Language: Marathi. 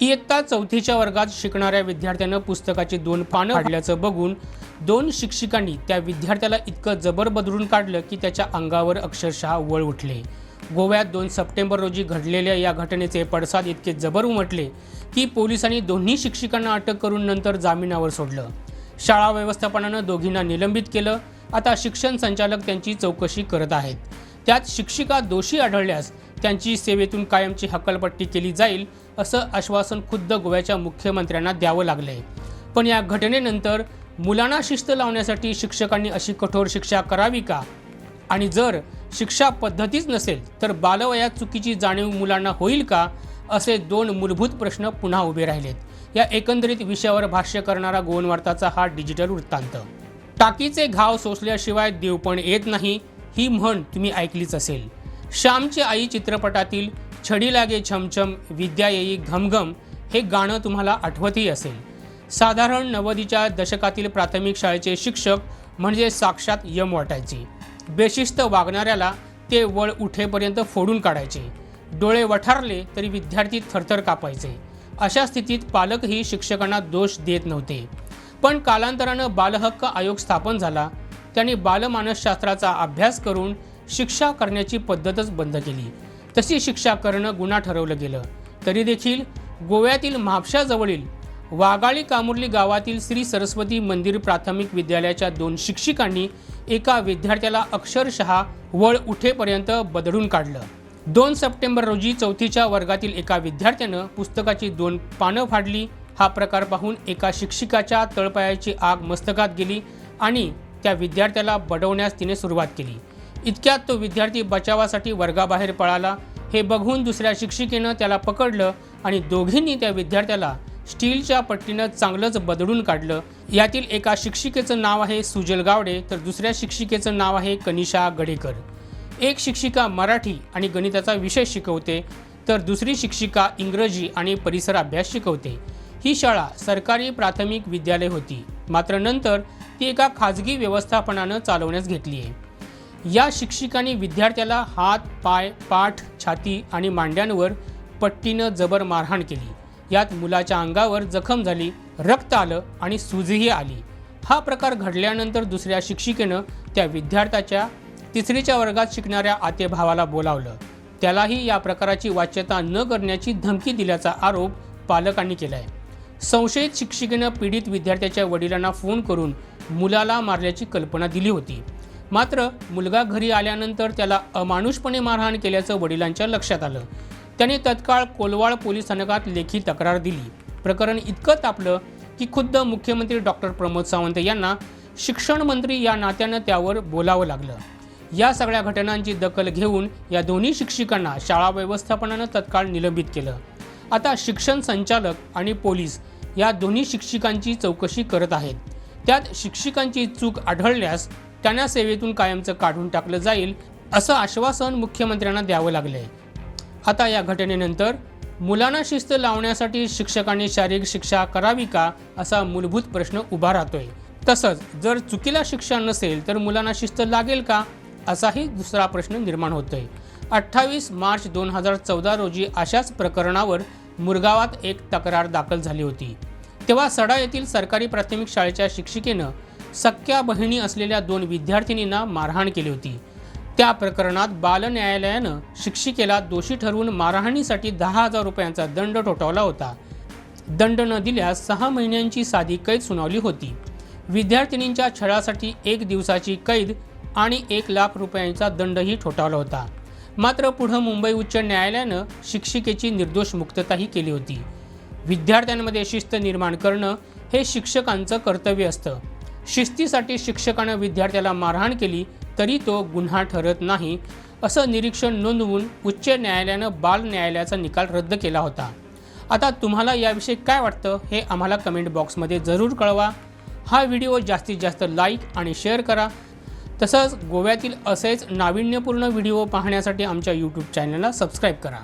इयत्ता चौथीच्या वर्गात शिकणाऱ्या विद्यार्थ्यानं पुस्तकाची दोन पानं फाडल्याचं बघून दोन शिक्षिकांनी त्या विद्यार्थ्याला इतकं जबर बदलून काढलं की त्याच्या अंगावर अक्षरशः वळ उठले. गोव्यात दोन सप्टेंबर रोजी घडलेल्या या घटनेचे पडसाद इतके जबर उमटले की पोलिसांनी दोन्ही शिक्षिकांना अटक करून नंतर जामिनावर सोडलं. शाळा व्यवस्थापनानं दोघींना निलंबित केलं. आता शिक्षण संचालक त्यांची चौकशी करत आहेत. त्यात शिक्षिका दोषी आढळल्यास त्यांची सेवेतून कायमची हक्कलपट्टी केली जाईल असं आश्वासन खुद्द गोव्याच्या मुख्यमंत्र्यांना द्यावं लागलंय. पण या घटनेनंतर मुलांना शिस्त लावण्यासाठी शिक्षकांनी अशी कठोर शिक्षा करावी का? आणि जर शिक्षा पद्धतीच नसेल तर बालवयात चुकीची जाणीव मुलांना होईल का? असे दोन मूलभूत प्रश्न पुन्हा उभे राहिलेत. या एकंदरीत विषयावर भाष्य करणारा गोवनवार्ताचा हा डिजिटल वृत्तांत. टाकीचे घाव सोसल्याशिवाय देव पण येत नाही ही म्हण तुम्ही ऐकलीच असेल. श्यामची आई चित्रपटातील छडी लागे छमछम विद्या येई घमघम हे गाणं तुम्हाला आठवतही असेल. साधारण नव्वदीच्या दशकातील प्राथमिक शाळेचे शिक्षक म्हणजे साक्षात यम वाटायचे. बेशिस्त वागणाऱ्याला ते वळ उठेपर्यंत फोडून काढायचे. डोळे वठारले तरी विद्यार्थी थरथर कापायचे. अशा स्थितीत पालकही शिक्षकांना दोष देत नव्हते. पण कालांतरानं बालहक्क आयोग स्थापन झाला. त्यांनी बालमानसशास्त्राचा अभ्यास करून शिक्षा करण्याची पद्धतच बंद केली. तशी शिक्षा करणं गुन्हा ठरवलं गेलं. तरी देखील गोव्यातील म्हापशाजवळील वाघाळी कामुर्ली गावातील श्री सरस्वती मंदिर प्राथमिक विद्यालयाच्या दोन शिक्षिकांनी एका विद्यार्थ्याला अक्षरशः वळ उठेपर्यंत बदडून काढलं. दोन सप्टेंबर रोजी चौथीच्या वर्गातील एका विद्यार्थ्यानं पुस्तकाची दोन पानं फाडली. हा प्रकार पाहून एका शिक्षिकाच्या तळपायाची आग मस्तकात गेली आणि त्या विद्यार्थ्याला बडवण्यास तिने सुरुवात केली. इतक्यात तो विद्यार्थी बचावासाठी वर्गाबाहेर पळाला. हे बघून दुसऱ्या शिक्षिकेनं त्याला पकडलं आणि दोघींनी त्या विद्यार्थ्याला स्टीलच्या पट्टीनं चांगलंच बदडून काढलं. यातील एका शिक्षिकेचं नाव आहे सुजल गावडे तर दुसऱ्या शिक्षिकेचं नाव आहे कनिषा गडेकर. एक शिक्षिका मराठी आणि गणिताचा विषय शिकवते तर दुसरी शिक्षिका इंग्रजी आणि परिसर अभ्यास शिकवते. ही शाळा सरकारी प्राथमिक विद्यालय होती. मात्र नंतर ती एका खाजगी व्यवस्थापनानं चालवण्यास घेतली आहे या शिक्षिकांनी विद्यार्थ्याला हात पाय पाठ छाती आणि मांड्यांवर पट्टीनं जबर मारहाण केली. यात मुलाच्या अंगावर जखम झाली रक्त आलं आणि सूजही आली. हा प्रकार घडल्यानंतर दुसऱ्या शिक्षिकेनं त्या विद्यार्थ्याच्या तिसरीच्या वर्गात शिकणाऱ्या आते भावाला बोलावलं. त्यालाही या प्रकाराची वाच्यता न करण्याची धमकी दिल्याचा आरोप पालकांनी केलाय. संशयित शिक्षिकेनं पीडित विद्यार्थ्याच्या वडिलांना फोन करून मुलाला मारल्याची कल्पना दिली होती. मात्र मुलगा घरी आल्यानंतर त्याला अमानुषपणे मारहाण केल्याचं वडिलांच्या लक्षात आलं. त्याने तत्काळ कोलवाड पोलीस स्थानकात लेखी तक्रार दिली. प्रकरण इतकं तापलं की खुद्द मुख्यमंत्री डॉक्टर प्रमोद सावंत यांना शिक्षण मंत्री या नात्यानं त्यावर बोलावं लागलं. या सगळ्या घटनांची दखल घेऊन या दोन्ही शिक्षिकांना शाळा व्यवस्थापनानं तत्काळ निलंबित केलं. आता शिक्षण संचालक आणि पोलीस या दोन्ही शिक्षिकांची चौकशी करत आहेत. त्यात शिक्षिकांची चूक आढळल्यास त्यांना सेवेतून कायमचं काढून टाकलं जाईल असं आश्वासन मुख्यमंत्र्यांना द्यावं लागलंय. आता या घटनेनंतर मुलांना शिस्त लावण्यासाठी शिक्षकांनी शारीरिक शिक्षा करावी का असा मूलभूत प्रश्न उभा राहतोय. तसंच जर चुकीला शिक्षा नसेल तर मुलांना शिस्त लागेल का असाही दुसरा प्रश्न निर्माण होतोय. अठ्ठावीस मार्च दोन हजार चौदा रोजी अशाच प्रकरणावर मुरगावात एक तक्रार दाखल झाली होती. तेव्हा सडा येथील सरकारी प्राथमिक शाळेच्या शिक्षिकेनं सख्या बहिणी असलेल्या दोन विद्यार्थिनींना मारहाण केली होती. त्या प्रकरणात बाल न्यायालयानं शिक्षिकेला दोषी ठरवून मारहाणीसाठी दहा हजार रुपयांचा दंड ठोठावला होता. दंड न दिल्यास सहा महिन्यांची साधी कैद सुनावली होती. विद्यार्थिनींच्या छळासाठी एक दिवसाची कैद आणि एक लाख रुपयांचा दंडही ठोठावला होता. मात्र पुढं मुंबई उच्च न्यायालयानं शिक्षिकेची निर्दोष मुक्तताही केली होती. विद्यार्थ्यांमध्ये शिस्त निर्माण करणं हे शिक्षकांचं कर्तव्य असतं. शिस्तीसाठी शिक्षकानं विद्यार्थ्याला मारहाण केली तरी तो गुन्हा ठरत नाही असं निरीक्षण नोंदवून उच्च न्यायालयानं बाल न्यायालयाचा निकाल रद्द केला होता. आता तुम्हाला याविषयी काय वाटतं हे आम्हाला कमेंट बॉक्समध्ये जरूर कळवा. हा व्हिडिओ जास्तीत जास्त लाईक आणि शेअर करा. तसंच गोव्यातील असेच नाविन्यपूर्ण व्हिडिओ पाहण्यासाठी आमच्या यूट्यूब चॅनलला सबस्क्राईब करा.